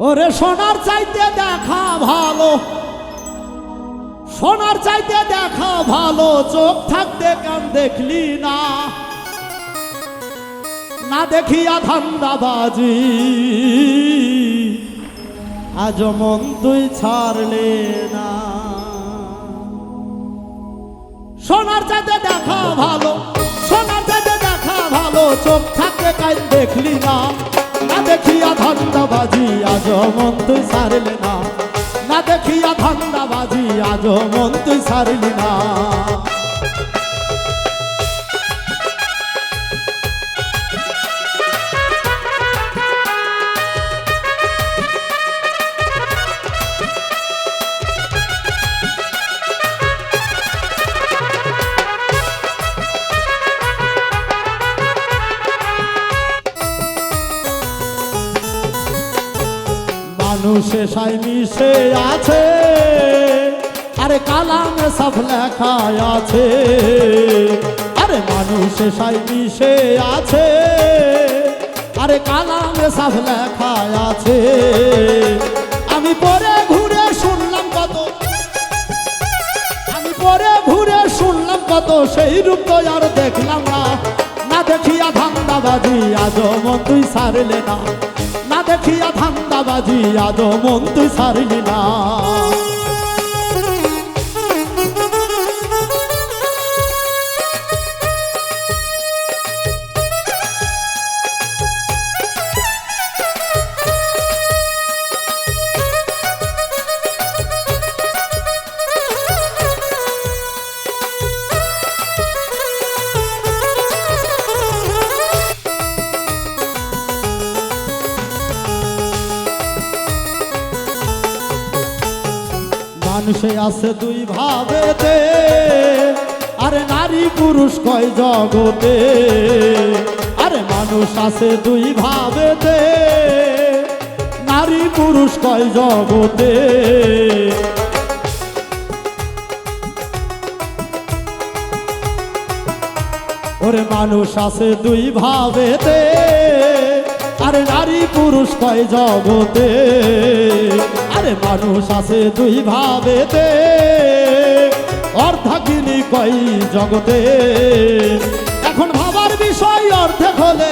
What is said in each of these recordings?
ওরে সোনার চাইতে দেখা ভালো। সোনার চাইতে দেখা ভালো, চোখ থাকতে কান দেখলি না। না দেখিয়া ধান্দাবাজি। আজ মন তুই ছাড়লে না। সোনার চাইতে দেখা ভালো, সোনার চাইতে দেখা ভালো, চোখ থাকতে কান দেখলি না। না দেখিয়া ধান্দাবাজি আজ মন তুই সারলি না। না দেখিয়া ধান্দাবাজি আজ মন তুই সারলি না। মানুষে সাই মিশে আছে। আরে কালামে সব লেখা আছে। আরে মানুষে সাই মিশে আছে। আরে কালামে সব লেখা আছে। আমি পরে ঘুরে শুনলাম কত। আমি পরে ঘুরে শুনলাম কত। সেই রূপ তো আর দেখলাম না। না দেখিয়া ধান্দাবাজি আজ মন তুই সারলে না। দেখিয়া ধান্দাবাজি আজ মন তুই না। মানুষে আছে দুই ভাবেতে। আরে নারী পুরুষ কয় জগতে? আরে মানুষ আছে দুই ভাবেতে। নারী পুরুষ কয় জগতে? ওরে মানুষ আছে দুই ভাবেতে। আরে নারী পুরুষ কয় জগতে? আরে মানুষ আছে দুই ভাবেতে। অর্ধাকিনী কয় জগতে। এখন ভাবার বিষয় অর্ধেক হলে,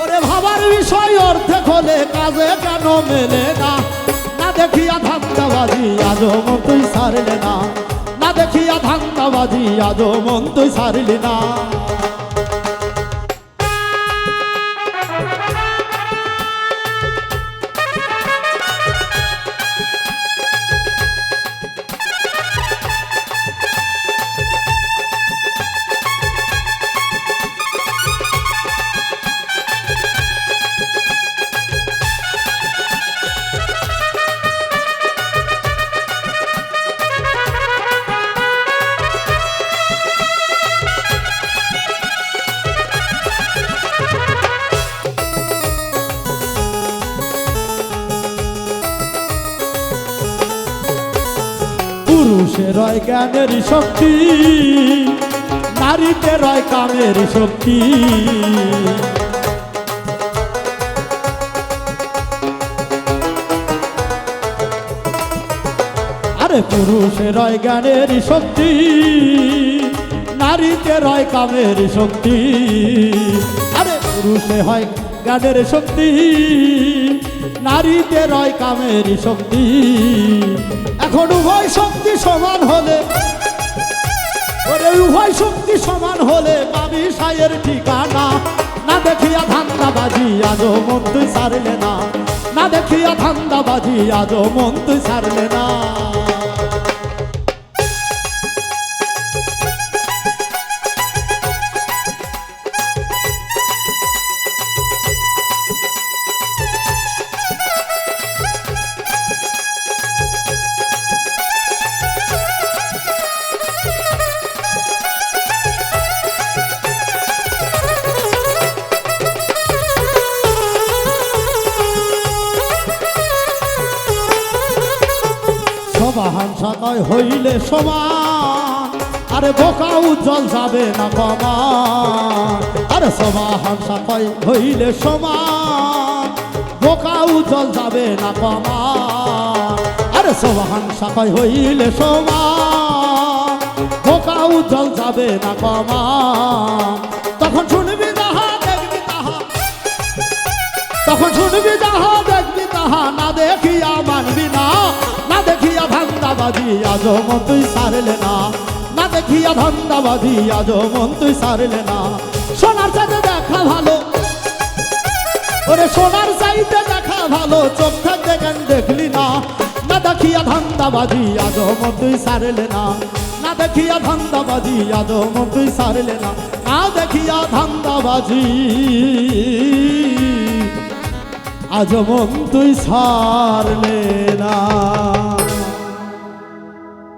ওরে ভাবার বিষয় অর্ধেক হলে কাজে কেন মেলে না? না দেখিয়া ধান্দাবাজি আজ মন তুই সারলে না। না দেখিয়া ধান্দাবাজি আজ মন তুই সারলি না। পুরুষের রয় জ্ঞানের শক্তি। নারীতে রয় কামের শক্তি। আরে পুরুষের রয় জ্ঞানের শক্তি, নারীতে রয় কামের শক্তি। আরে পুরুষে হয় জ্ঞানের শক্তি। নারীতে রয় কামের শক্তি। এখন উভয় শক্তি সমান হলে উভয় শক্তি সমান হলে বাবি সায়ের ঠিকানা। না দেখিয়া ধান্দাবাজি আজ মন তুই সারলে না। না দেখিয়া ধান্দাবাজি আজ মন তুই সারলে না। সবাহান সাতয় হইলে সমান। আরে বোকা উজ্জ্বল যাবে না কমান আরে সমাহান সাতয় হইলে সমান। বোকা উজ্জ্বল যাবে না কমা। আরে সোহান সাফাই হইলে সমান। ধোকা উজ্জ্বল যাবে না কমা। তখন শুনবি যাহা দেখবি তাহা। তখন শুনবি যাহা দেখবি তাহা। না দেখিয়া মানবি না না দেখিয়া ধান্দাবাজি আজ মন তুই সারলে না। না দেখিয়া ধান্দাবাজি আজ মন তুই সারলে না। সোনার সাথে দেখা ভালো। ওরে সোনার চাইতে দেখা ভালো, চোখ কেন দেখলি না? না দেখিয়া ধান্দাবাজি আজ মন তুই সারলে না। না দেখিয়া ধান্দাবাজি আজ মন তুই সারলে না। না দেখিয়া ধান্দাবাজি আজ মন তুই সারলে না।